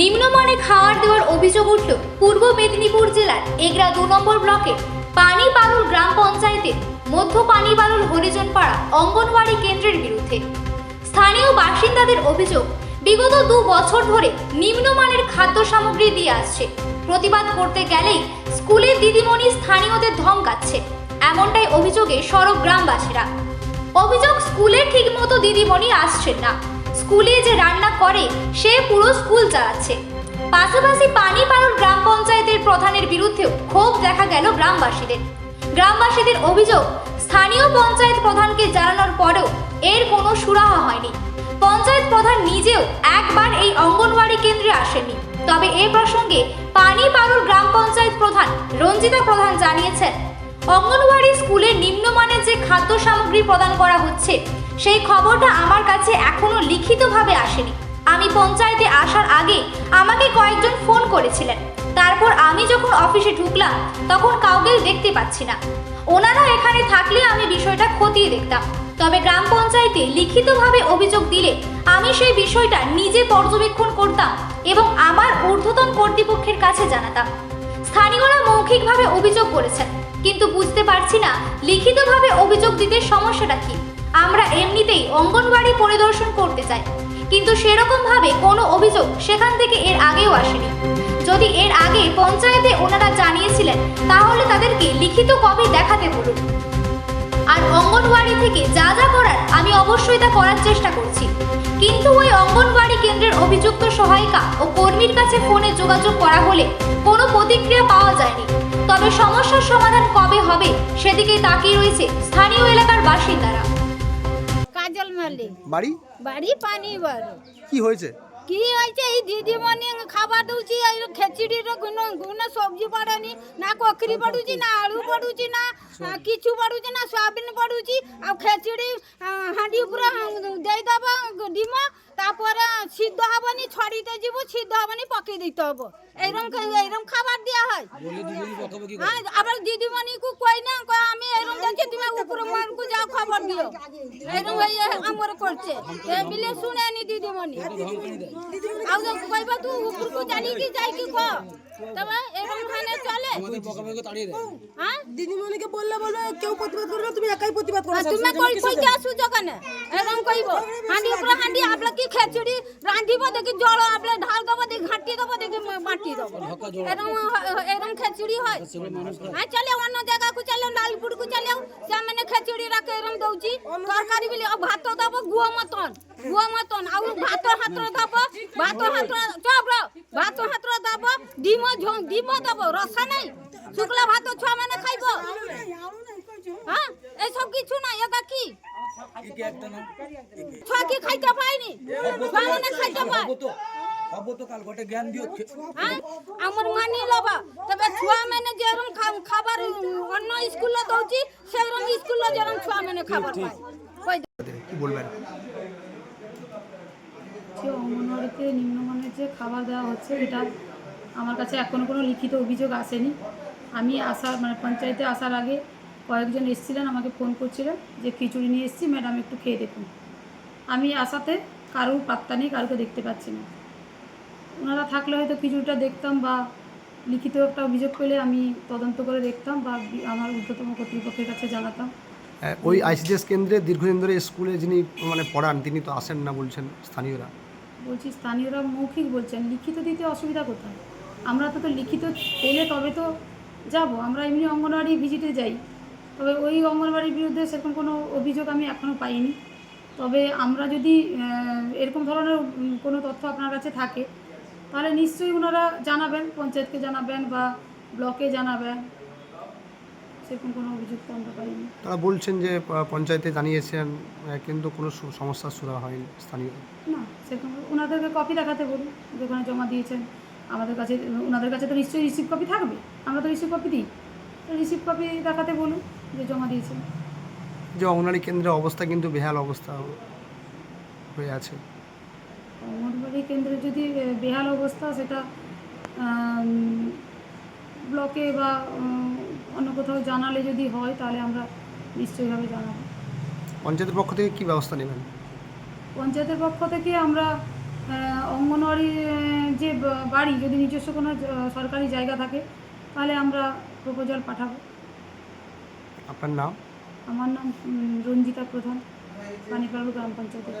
নিম্নমানে খাওয়ার দেওয়ার অভিযোগ উঠল পূর্ব মেদিনীপুর জেলার এগরা দু নম্বর ব্লকের পানিপারুল গ্রাম পঞ্চায়েতের মধ্য পানিপারুল হরিজনপাড়া অঙ্গনওয়াড়ি কেন্দ্রের বিরুদ্ধে। স্থানীয় বাসিন্দাদের অভিযোগ, বিগত দু বছর ধরে নিম্নমানের খাদ্য সামগ্রী দিয়ে আসছে। প্রতিবাদ করতে গেলেই স্কুলের দিদিমণি স্থানীয়দের ধমকাচ্ছে এমনটাই অভিযোগে সড়ক গ্রামবাসীরা। অভিযোগ স্কুলে ঠিকমতো দিদিমণি আসছেন না। স্কুলে যে রান্না করে, সে পুরো স্কুল চালাচ্ছে। পাশাপাশি পানি পানিপাড়ুর গ্রাম পঞ্চায়েতের প্রধানের বিরুদ্ধেও ক্ষোভ দেখা গেল গ্রামবাসীদের। গ্রামবাসীদের অভিযোগ, স্থানীয় পঞ্চায়েত প্রধানকে জানানোর পরেও এর কোনো সুরাহা হয়নি। পঞ্চায়েত প্রধান নিজেও একবার এই অঙ্গনওয়াড়ি কেন্দ্রে আসেনি তবে এ প্রসঙ্গে পানি পানিপাড়ুর গ্রাম পঞ্চায়েত প্রধান রঞ্জিতা প্রধান জানিয়েছেন, অঙ্গনওয়াড়ি স্কুলে নিম্নমানের যে খাদ্য সামগ্রী প্রদান করা হচ্ছে সেই খবরটা আমার কাছে এখনও লিখিতভাবে আসেনি। আমি পঞ্চায়েতে আসার আগে আমাকে কয়েকজন ফোন করেছিলেন। তারপর আমি যখন অফিসে ঢুকলাম, তখন কাউকেই দেখতে পাচ্ছি না। ওনারা এখানে থাকলে আমি বিষয়টা খতিয়ে দেখতাম। তবে গ্রাম পঞ্চায়েতে লিখিতভাবে অভিযোগ দিলে আমি সেই বিষয়টা নিজে পর্যবেক্ষণ করতাম এবং আমার ঊর্ধ্বতন কর্তৃপক্ষের কাছে জানাতাম। স্থানীয়রা মৌখিকভাবে অভিযোগ করেছেন, কিন্তু বুঝতে পারছি না লিখিতভাবে অভিযোগ দিতে সমস্যাটা কি। আমরা এমনিতেই অঙ্গনওয়াড়ি পরিদর্শন করতে চাই। কিন্তু সেরকম ভাবে কোনো অভিযোগ সেখান থেকে এর আগেও আসেনি। যদি এর আগে পঞ্চায়েতে ওনারা জানিয়েছিলেন, তাহলে তাদেরকে লিখিত কপি দেখাতে বলুন। আর অঙ্গনওয়াড়ি থেকে যা যা করার আমি অবশ্যই তা করার চেষ্টা করছি। কিন্তু ওই অঙ্গনওয়াড়ি কেন্দ্রের অভিযুক্ত সহায়িকা ও কর্মীর কাছে ফোনে যোগাযোগ করা হলে কোনো প্রতিক্রিয়া পাওয়া যায়নি। তবে সমস্যার সমাধান কবে হবে সেদিকে তাকিয়ে রয়েছে স্থানীয় এলাকার বাসিন্দারা। কাজল মালিক বাড়ি বাড়ি পানি বাড়ি কি হয়েছে কি হয়েছে এই দিদিমণি খাবার দেଉଛି এই ଖେଚିଡ଼ିର ଗୁଣ ଗୁଣ ସବଜି ପଡ଼େନି ନା କଖରୀ ପଡ଼ୁଛି ନା ଆଳୁ ପଡ଼ୁଛି ନା କିଛୁ ପଡ଼ୁଛି ନା ସୋୟାବିନ୍ ପଡ଼ୁଛି ଆଉ ଖେଚିଡ଼ି ହାଣ୍ଡି ପୁରା ଦେଇଦେବ ଡିମ তারপরে সিদ্ধ হবনি ছড়িতে যাব সিদ্ধ হবনি নি দিতে হবে। এইরকম এইরকম খাবার দেওয়া হয়। হ্যাঁ আবার দিদিমণি কু কই না কই আমি এইরকম দেখছি তুমি উপরে মনকু যাও খবর দিও। এইরকম এই আমার করছে। বিলে শুনে নি দিদিমণি। আউ আর কইবা তুই উপর কু জানি কি যাই কি কো? তবে এরকম খানে চলে। হ্যাঁ? দিদিমণি কে বললে বলবে কেউ প্রতিবাদ করবে তুমি একাই প্রতিবাদ করবে তুমি কই কই কি আসু না এরকম কইবো। হাঁডি উপর হাঁডি আপলা কি খেচুড়ি রাঁধিব দেখি জল আপনার ঢাল দেবো দেখি ঘাঁটি দেবো। দেখি মাটি দেবো এরকম এরকম হয়। হ্যাঁ চলে অন্য জায়গাকু চলে লালপুর কু চলে সেমানে খেচুড়ি রাখে এরকম দৌছি তরকারি বলি আর ভাত দেবো গুয়া মতন গুয়া মতন। আর ভাত হাত দেব ভাত হাত চপ ভাত হাত দেব ডিম ডিম দেব রসা নাই। শুকলা ভাত ছুয়া মানে খাইব। হ্যাঁ এসব কিছু নাই না এটা কি ছুয়া কি খাইতে পায়নি ছুয়া খাইতে পায়। তো কাল ঘটে জ্ঞান দিও হ্যাঁ? আমার মানি লবা। তবে ছুয়া মানে যেরকম খাবার অন্য স্কুলে দଉଛି সেরকম স্কুলে যেরকম ছুয়া মানে খাবার পায়। কই কি বলবেন? অঙ্গনওয়াড়িতে নিম্নমানের যে খাবার দেওয়া হচ্ছে এটা আমার কাছে এখনও কোনো লিখিত অভিযোগ আসেনি। আমি আসার মানে পঞ্চায়েতে আসার আগে কয়েকজন এসেছিলেন আমাকে ফোন করছিলেন যে খিচুড়ি নিয়ে এসেছি ম্যাডাম একটু খেয়ে দেখুন। আমি আসাতে কারুর পাত্তা নেই কারুকে দেখতে পাচ্ছি না। ওনারা থাকলে হয়তো খিচুড়িটা দেখতাম বা লিখিত একটা অভিযোগ পেলে আমি তদন্ত করে দেখতাম বা আমার ঊর্ধ্বতম কর্তৃপক্ষের কাছে জানাতাম। হ্যাঁ, ওই আইসিডিএস কেন্দ্রে দীর্ঘদিন ধরে স্কুলে যিনি মানে পড়ান তিনি তো আসেন না বলছেন স্থানীয়রা? বলছি স্থানীয়রা মৌখিক বলছেন লিখিত দিতে অসুবিধা কোথায়? আমরা তো তো লিখিত পেলে তবে তো যাব আমরা এমনি অঙ্গনওয়াড়ি ভিজিটে যাই। তবে ওই অঙ্গনওয়াড়ির বিরুদ্ধে সেরকম কোনো অভিযোগ আমি এখনও পাইনি। তবে আমরা যদি এরকম ধরনের কোনো তথ্য আপনার কাছে থাকে তাহলে নিশ্চয়ই ওনারা জানাবেন পঞ্চায়েতকে জানাবেন বা ব্লকে জানাবেন। সেরকম কোনো অভিযোগ তো আমরা পাইনি। তারা বলছেন যে পঞ্চায়েতে জানিয়েছেন কিন্তু কোনো সমস্যার সুরা হয়নি স্থানীয়। না সেরকম ওনাদেরকে কপি দেখাতে বলুন যেখানে জমা দিয়েছেন। আমাদের কাছে ওনাদের কাছে তো নিশ্চয়ই রিসিভ কপি থাকবে। আমরা তো রিসিভ কপি দিই। রিসিভ কপি দেখাতে বলুন। জমা দিয়েছেন যে অঙ্গনারী কেন্দ্রের অবস্থা কিন্তু বেহাল অবস্থা হয়ে আছে। অঙ্গনবাড়ি কেন্দ্রে যদি বেহাল অবস্থা সেটা ব্লকে বা অন্য কোথাও জানালে যদি হয় তাহলে আমরা নিশ্চয়ইভাবে জানাব। পঞ্চায়েতের পক্ষ থেকে কি ব্যবস্থা নেবেন? পঞ্চায়েতের পক্ষ থেকে আমরা অঙ্গনওয়াড়ি যে বাড়ি যদি নিজস্ব কোনো সরকারি জায়গা থাকে তাহলে আমরা প্রপোজাল পাঠাবো। আপনার নাম? আমার নাম রঞ্জিতা প্রধান পানিপাড়ু গ্রাম পঞ্চায়েতের